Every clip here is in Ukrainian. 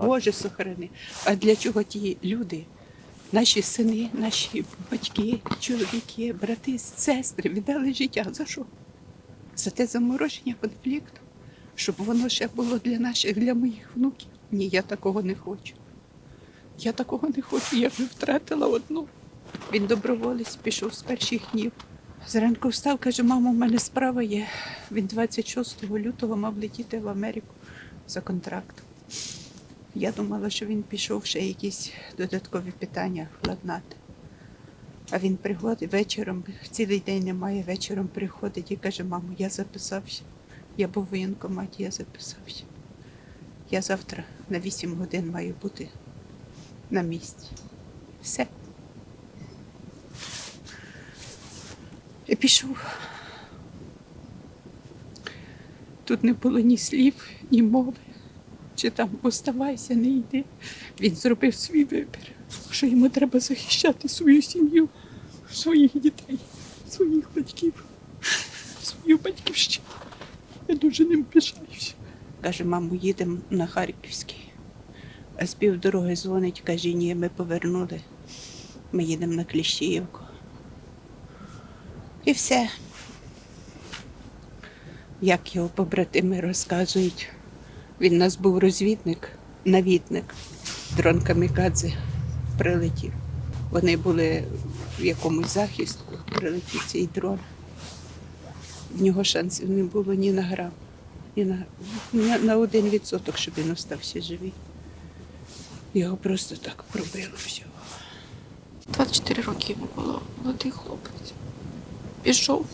Боже, сохрани. А для чого ті люди, наші сини, наші батьки, чоловіки, брати, сестри віддали життя? За що? За те замороження конфлікту, щоб воно ще було для наших, для моїх внуків. Ні, я такого не хочу. Я такого не хочу, я вже втратила одну. Він доброволець пішов з перших днів. Зранку встав, каже, мамо, в мене справа є. Він 26 лютого мав летіти в Америку за контрактом. Я думала, що він пішов ще якісь додаткові питання владнати. А він приходить вечором, цілий день немає, вечором приходить і каже, мамо, я записався. Я був в воєнкоматі, я записався. Я завтра на 8 годин маю бути на місці. Все. І пішов. Тут не було ні слів, ні мови. Чи там оставайся, не йди. Він зробив свій вибір, що йому треба захищати свою сім'ю, своїх дітей, своїх батьків, свою батьківщину. Я дуже ним пишаюся. Каже, мамо, їдемо на Харківський. А з півдороги дзвонить, каже, ні, ми повернули. Ми їдемо на Кліщіївку. І все. Як його побратими розказують, він у нас був розвідник, навідник. Дрон Камікадзе прилетів. Вони були в якомусь захистку, прилетів цей дрон. В нього шансів не було ні на грам, ні на, ні на один відсоток, щоб він остався живий. Його просто так пробило всього. 24 роки йому було молодий хлопець. Пішов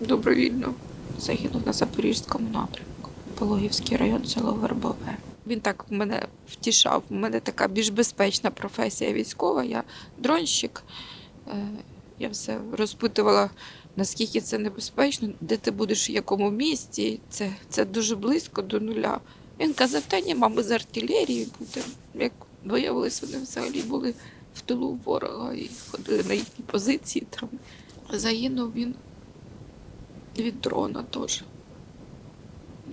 добровільно, загинув на Запорізькому напрямку. Пологівський район, село Вербове. Він так мене втішав. У мене така більш безпечна професія військова. Я дронщик. Е, Я все розпитувала, наскільки це небезпечно, де ти будеш в якому місті. Це, це дуже близько до нуля. Він казав, та ні, ми з артилерії будемо. Як виявилось, вони взагалі були в тилу ворога і ходили на їхні позиції. Там. Загинув він від дрона теж.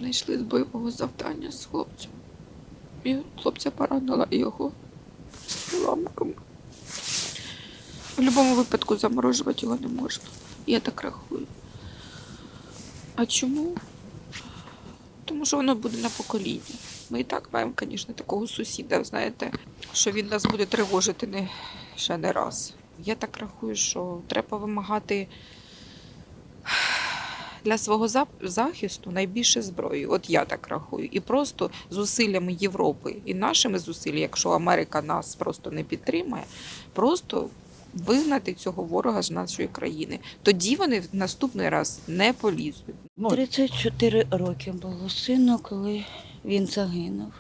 Знайшли з бойового завдання з хлопцем. І хлопця поранила його ламком. В будь-якому випадку заморожувати його не можна. Я так рахую. А чому? Тому що воно буде на покоління. Ми і так маємо, звісно, такого сусіда, знаєте, що він нас буде тривожити не, ще не раз. Я так рахую, що треба вимагати для свого захисту найбільше зброї. От я так рахую. І просто зусиллями Європи і нашими зусиллями, якщо Америка нас просто не підтримає, просто вигнати цього ворога з нашої країни. Тоді вони в наступний раз не полізуть. Ну, 34 роки було сину, коли він загинув.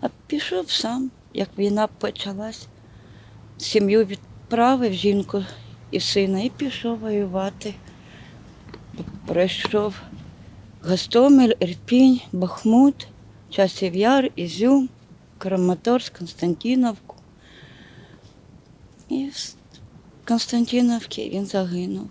А пішов сам, як війна почалась. Сім'ю відправив жінку і сина і пішов воювати. Пройшов Гостомель, Ірпінь, Бахмут, Часів Яр, Ізюм, Краматорськ, Константиновку. І з Константиновці він загинув.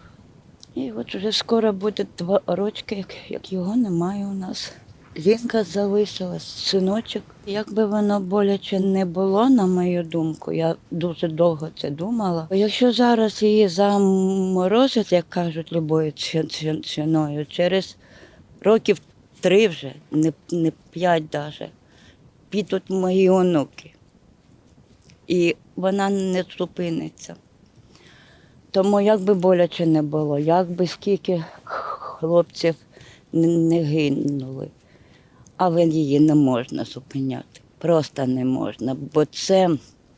І от вже скоро буде два рочки, як його немає у нас. Жінка залишилась, синочок. Як би воно боляче не було, на мою думку, я дуже довго це думала. Якщо зараз її заморозять, як кажуть, любою ці- ці- ціною, через років три вже, не, не п'ять навіть, підуть мої онуки. І вона не зупиниться. Тому як би боляче не було, як би скільки хлопців не гинули, але її не можна зупиняти. Просто не можна. Бо це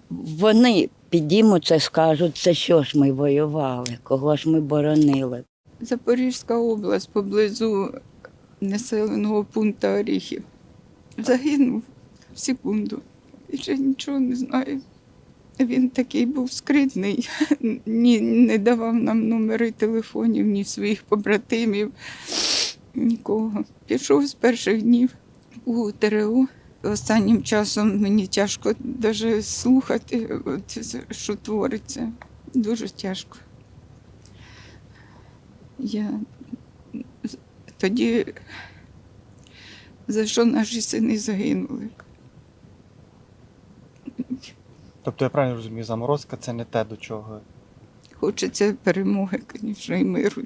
вони підіймуться скажуть, це що ж ми воювали, кого ж ми боронили. Запорізька область поблизу населеного пункту Оріхів. Загинув в секунду. І ще нічого не знаю. Він такий був скритний, ні, не давав нам номери телефонів, ні своїх побратимів, нікого. Пішов з перших днів у ТРО. Останнім часом мені тяжко навіть слухати, що твориться. Дуже тяжко. Я тоді за що наші сини загинули. Тобто я правильно розумію, заморозка це не те, до чого. Хочеться перемоги, звісно, і миру.